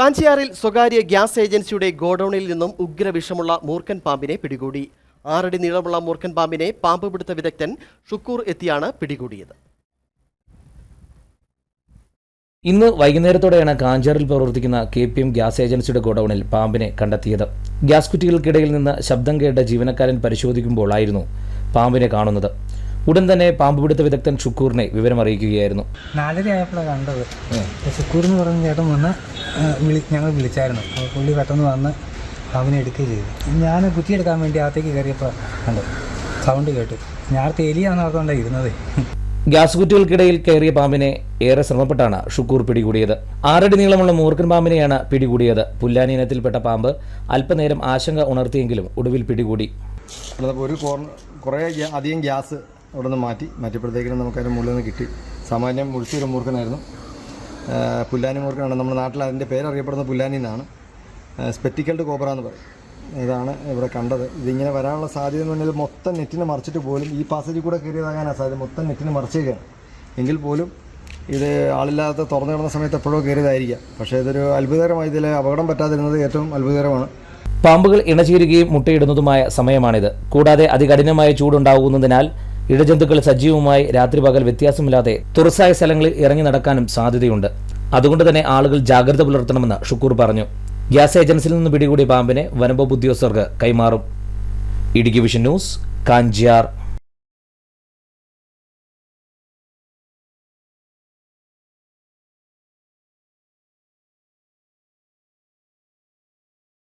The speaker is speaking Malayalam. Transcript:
കാഞ്ചിയാറിൽ സ്വകാര്യ ഗ്യാസ് ഏജൻസിയുടെ ഗോഡൌണിൽ നിന്നും ഉഗ്രവിഷമുള്ള മൂർഖൻ പാമ്പിനെ പിടികൂടി. ആറടി നീളമുള്ള മൂർഖൻ പാമ്പിനെ പാമ്പ് പിടുത്ത വിദഗ്ധൻ ഷുക്കൂർ എത്തിയാണ് പിടികൂടിയത്. ഇന്ന് വൈകുന്നേരത്തോടെയാണ് കാഞ്ചാറിൽ പ്രവർത്തിക്കുന്ന കെ പി എം ഗ്യാസ് ഏജൻസിയുടെ ഗോഡൌണിൽ പാമ്പിനെ കണ്ടെത്തിയത്. ഗ്യാസ് കുറ്റികൾക്കിടയിൽ നിന്ന് ശബ്ദം കേട്ട ജീവനക്കാരൻ പരിശോധിക്കുമ്പോഴായിരുന്നു പാമ്പിനെ കാണുന്നത്. ഉടൻ തന്നെ പാമ്പ് പിടുത്ത വിദഗ്ധൻ ഷുക്കൂറിനെ വിവരം അറിയിക്കുകയായിരുന്നു നാലര ആയപ്പോഴാണ് കണ്ടത് ഷുക്കൂർ എന്ന് പറഞ്ഞ ചേട്ടൻ വന്ന് വിളി ഞങ്ങൾ വിളിച്ചായിരുന്നു. അപ്പോൾ പുള്ളി പെട്ടെന്ന് വന്ന് പാമ്പിനെ എടുക്കുകയും ചെയ്തു. ഞാൻ കുത്തിയെടുക്കാൻ വേണ്ടി അകത്തേക്ക് കയറിയപ്പോൾ കണ്ടു. സൗണ്ട് കേട്ടു. ഞാൻ തേലിയാന്ന് ഓർത്തുകൊണ്ടാണ് ഇരുന്നത്. ഗ്യാസ് കുറ്റികൾക്കിടയിൽ കയറിയ പാമ്പിനെ ഏറെ ശ്രമപ്പെട്ടാണ് ഷുക്കൂർ പിടികൂടിയത്. ആറടി നീളമുള്ള മൂർഖൻ പാമ്പിനെയാണ് പിടികൂടിയത്. പുല്ലാനി ഇനത്തിൽപ്പെട്ട പാമ്പ് അല്പനേരം ആശങ്ക ഉണർത്തിയെങ്കിലും ഒടുവിൽ പിടികൂടി. ഒരു കുറേ അധികം ഗ്യാസ് അവിടെ നിന്ന് മാറ്റി മാറ്റിയപ്പോഴത്തേക്കിനും നമുക്കതിന്റെ മുകളിൽ നിന്ന് കിട്ടി. സാമാന്യം മുൾച്ചൂര മൂർഖനായിരുന്നു. പുല്ലാനി മൂർഖനാണ്. നമ്മുടെ നാട്ടിൽ അതിന്റെ പേരറിയപ്പെടുന്ന പുല്ലാനി എന്നാണ്. സ്പെറ്റിക്കൽഡ് കോബ്ര എന്ന് പറയും. ഇതാണ് ഇവിടെ കണ്ടത്. ഇതിങ്ങനെ വരാനുള്ള സാധ്യത എന്ന് പറഞ്ഞാൽ മൊത്തം നെറ്റിനെ മറിച്ചിട്ട് പോലും ഈ പാസേജിൽ കൂടെ കയറിയതാകാനാണ് സാധ്യത മൊത്തം നെറ്റിനെ മറിച്ചേക്കാണ് എങ്കിൽ പോലും ഇത് ആളില്ലാത്ത തുറന്നു കിടന്ന സമയത്ത് എപ്പോഴോ കയറിയതായിരിക്കാം. പക്ഷേ ഇതൊരു അത്ഭുതകരമായി ഇതിൽ അപകടം പറ്റാതിരുന്നത് ഏറ്റവും അത്ഭുതകരമാണ്. പാമ്പുകൾ ഇണചീരുകയും മുട്ടയിടുന്നതുമായ സമയമാണിത്. കൂടാതെ അതികഠിനമായ ചൂടുണ്ടാകുന്നതിനാൽ ഇഴജന്തുക്കൾ സജീവമായി രാത്രി പകൽ വ്യത്യാസമില്ലാതെ തുറസായ സ്ഥലങ്ങളിൽ ഇറങ്ങി നടക്കാനും സാധ്യതയുണ്ട്. അതുകൊണ്ട് തന്നെ ആളുകൾ ജാഗ്രത പുലർത്തണമെന്ന് ഷുക്കൂർ പറഞ്ഞു. ഗ്യാസ് ഏജൻസിയിൽ നിന്ന് പിടികൂടിയ പാമ്പിനെ വനംവകുപ്പ് ഉദ്യോഗസ്ഥർക്ക് കൈമാറും. Idukki Vision News Kanchiyar.